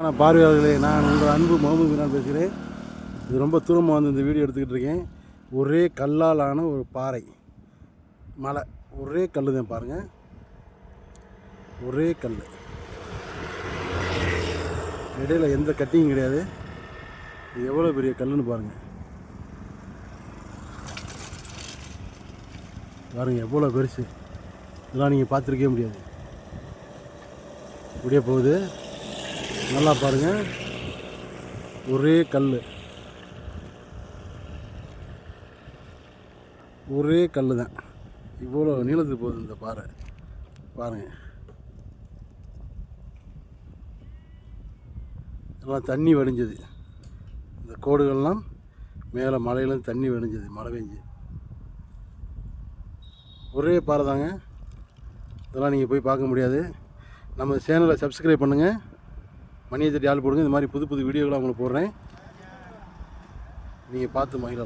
ஆனால் பார்வையாளர்களே நான் உங்கள் அன்பு முகமது மீனான் பேசுகிறேன். இது ரொம்ப தூரமாக வந்து இந்த வீடியோ எடுத்துக்கிட்டு இருக்கேன். ஒரே கல்லாலான ஒரு பாறை. மலை. ஒரே கல் தான் பாருங்கள் ஒரே கல் இடையில் எந்த கட்டியும் கிடையாது. இது எவ்வளோ பெரிய கல்லுன்னு பாருங்கள் பாருங்கள் எவ்வளோ பெருசு. இதெல்லாம் நீங்கள் பார்த்துருக்கவே முடியாது. இப்படியே போகுது. நல்லா பாருங்க. ஒரே கல் ஒரே கல் தான். இவ்வளோ நீளத்துக்கு போகுது இந்த பாறை. பாருங்க. எல்லாம் தண்ணி வடிஞ்சது. இந்த கோடுகள்லாம் மேலே மலையிலேருந்து தண்ணி வடிஞ்சது மழை பெஞ்சு. ஒரே பாறை தாங்க. இதெல்லாம் நீங்கள் போய் பார்க்க முடியாது. நம்ம சேனலை சப்ஸ்கிரைப் பண்ணுங்கள் மணியை தட்டி ஆள் போடுங்க. இந்த மாதிரி புது புது வீடியோகளை உங்களுக்கு போடுறேன். நீங்கள் பார்த்து மகிழலாம்.